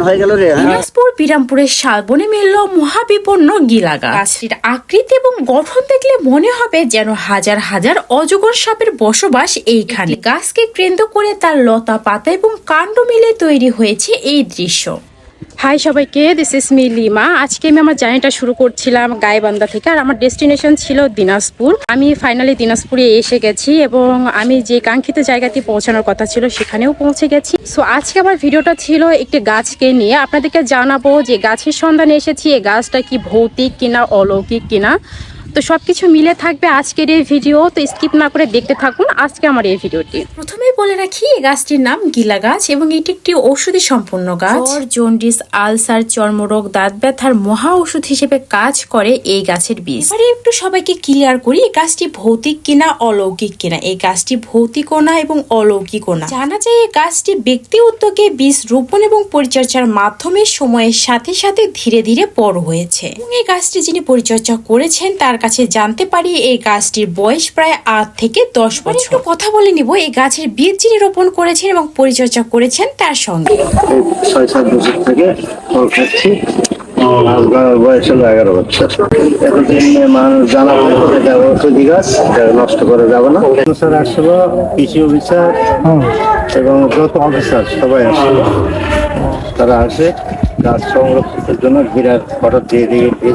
হয়ে আকৃতি এবং গঠন দেখলে মনে হবে যেন হাজার হাজার অজগর সাপের বসবাস এইখানে। গাছকে কেন্দ্র করে তার লতা পাতা এবং কাণ্ড মিলে তৈরি হয়েছে এই দৃশ্য। হাই সবাইকে দিস ইস মি লিমা আজকে আমি আমার জার্নিটা শুরু করছিলাম গাইবান্ধা থেকে আর আমার ডেস্টিনেশন ছিল দিনাজপুর। আমি ফাইনালি দিনাজপুরে এসে গেছি এবং আমি যে কাঙ্ক্ষিত জায়গাতে পৌঁছানোর কথা ছিল সেখানেও পৌঁছে গেছি। সো আজকে আমার ভিডিওটা ছিল একটি গাছকে নিয়ে। আপনাদেরকে জানাব যে গাছের সন্ধানে এসেছি এই গাছটা কি ভৌতিক কিনা, অলৌকিক কিনা? তো সবকিছু মিলে থাকবে আজকের এই ভিডিও। তো স্কিপ না করে দেখতে থাকুন আজকে আমার এই ভিডিওটি। প্রথমে বলে রাখি এই গাছটির নাম গিলা গাছ এবং এটি একটি ঔষধি সম্পন্ন গাছ। জ্বর জন্ডিস আলসার চর্মরোগ দাঁত ব্যথার মহা ওষুধ হিসেবে কাজ করে এই গাছের বীজ। এবারে একটু সবাইকে ক্লিয়ার করি এই গাছটি ভৌতিক কিনা অলৌকিক কিনা? এই গাছটি ভৌতিকও না এবং অলৌকিকও না? জানা যায় এই গাছটি ব্যক্তি উদ্যোগে বীজ রোপণ এবং পরিচর্যার মাধ্যমে সময়ের সাথে সাথে ধীরে ধীরে বড় হয়েছে। এবং এই গাছটি যিনি পরিচর্যা করেছেন তার কাছে জানতে পারি এই গাছটির বয়স প্রায় আট থেকে দশ বছর একটু কথা বলে নিব এই গাছের বীজ যিনি রোপণ করেছেন এবং পরিচর্যা করেছেন তার সঙ্গে। ছয় সাত বছর থেকে ফল খাচ্ছি। বয়স হলো এগারো বছর। এতদিন মানুষ জানা ঔষধি গাছ এটা নষ্ট করা যাবে না। স্যার আসছিল কৃষি অফিসার এবং যত অফিসার সবাই আসছিল তারা আসে গাছ সংরক্ষণের জন্য বিরাট ফটো দিয়ে দিয়ে পর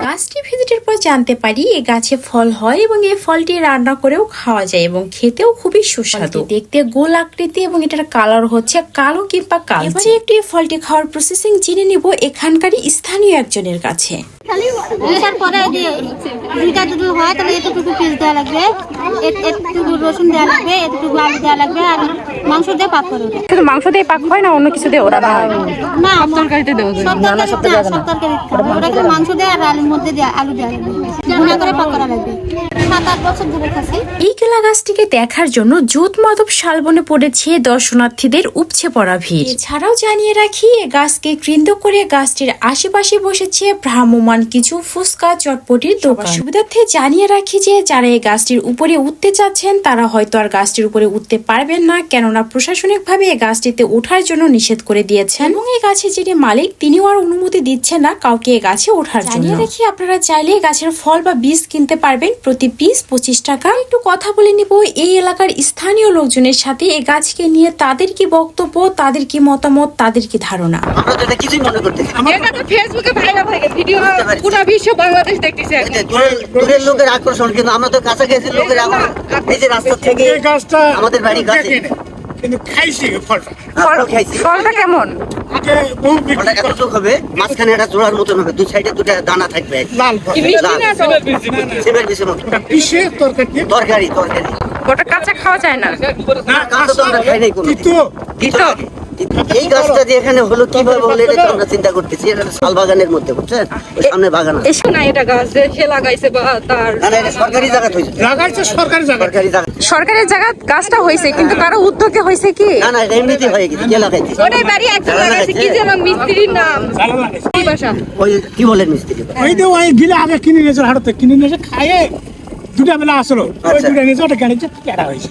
জানতে পারি এ গাছে ফল হয় এবং এই ফলটি রান্না করেও খাওয়া যায় এবং খেতেও খুবই সুস্বাদু। দেখতে গোল আকৃতি এবং এটার কালার হচ্ছে কালো কিংবা কালো। এবারে একটু ফলটি খাওয়ার প্রসেসিং জেনে নিব এখানকারই স্থানীয় একজনের কাছে। পিসার পরে দুইটা যদি হয় তাহলে এতটুকু পিস দেওয়া লাগবে। এতটুকু রসুন দেওয়া লাগবে এতটুকু আলু দেওয়া লাগবে আর মাংস দিয়ে পাক করে। শুধু মাংস দিয়ে পাক হয় না অন্য কিছু দিয়ে ওরা হয় না সব তরকারিতে দেওয়া সব তরকারিতে না, সব তরকারিতে ওটাকে মাংস দেয় আর আলুর মধ্যে দেয় আলু দেওয়া লাগবে করে পাক করা লাগবে। সাত আট বছর ধরে খাচ্ছি। এই কেলা গাছটিকে দেখার জন্য জুত মাধব শালবনে পড়েছে দর্শনার্থীদের উপচে পড়া ভিড়। এছাড়াও জানিয়ে রাখি এ গাছকে কেন্দ্র করে গাছটির আশেপাশে বসেছে ভ্রাম্যমান কিছু ফুচকা চটপটির দোকান। সুবিধার্থে জানিয়ে রাখি যে যারা এই গাছটির উপরে উঠতে চাচ্ছেন তারা হয়তো আর গাছটির উপরে উঠতে পারবেন না কেননা প্রশাসনিক ভাবে এই গাছটিতে ওঠার জন্য নিষেধ করে দিয়েছেন। এবং এই গাছের যিনি মালিক তিনিও আর অনুমতি দিচ্ছেন না কাউকে এই গাছে ওঠার জন্য জানিয়ে। রাখি আপনারা চাইলে গাছের ফল বা বীজ কিনতে পারবেন। প্রতি পিস পঁচিশ টাকা। একটু কথা বলে নিব এই এলাকার স্থানীয় লোকজনের সাথে এই গাছকে নিয়ে তাদের কি বক্তব্য তাদের কি মতামত তাদের কি ধারণা? আমরা তো এটা কিছুই মনে করতেছি এটা তো ফেসবুকে ভাইরাল হয়ে গেছে ভিডিও পুরো বিশ্ব বাংলাদেশ দেখতেছে দূরের- দূরের লোকের আকর্ষণ কিন্তু আমরা তো কাছাকাছি লোকের আকর্ষণ। এই যে রাস্তা থেকে এই গাছটা আমাদের বাড়ি কাছে। কিন্তু খাইছি ফলটা। ফলটা কেমন? আগে বহু ফলটা করতো। এতটুকু হবে মাঝখানে একটা জোড়ার মতন হবে দুই সাইডে দুটো দানা থাকবে। লাল সেবের বেশি মতো পিষে তরকারি? তরকারি তরকারি। ওটা কাঁচা খাওয়া যায় না। না কাঁচা তো আমরা খাই নাই কোনো তিতো। এই গাছটা যে এখানে হলো কীভাবে হলো এটা আমরা চিন্তা করতেছি। এটা শাল বাগানের মধ্যে বুঝছেন? সামনে বাগান আছে। এসে না এটা গাছ যে সে লাগাইছে বা তার না না এটা সরকারি জায়গা হয়েছে লাগাইছে সরকারি জায়গা। সরকারি জায়গা। সরকারের জায়গা গাছটা হয়েছে কিন্তু কারও উদ্যোগে হয়েছে কি? না না এটা এমনিতে হয়ে গেছে কে লাগাইছে? ওটাই বাড়ি একজন লাগাইছে কি যেন মিস্ত্রির নাম? কি বাসা? ওই কি বলেন মিস্ত্রি? ওই যে ওই গিলে আগে কিনে নিয়েছিল হাটতে কিনে নিয়েছে খাইয়ে দুটা বেলা আসলো। ওই আচ্ছা। দুটা নিয়েছে ওটা গাড়িতে কেটা হয়েছে।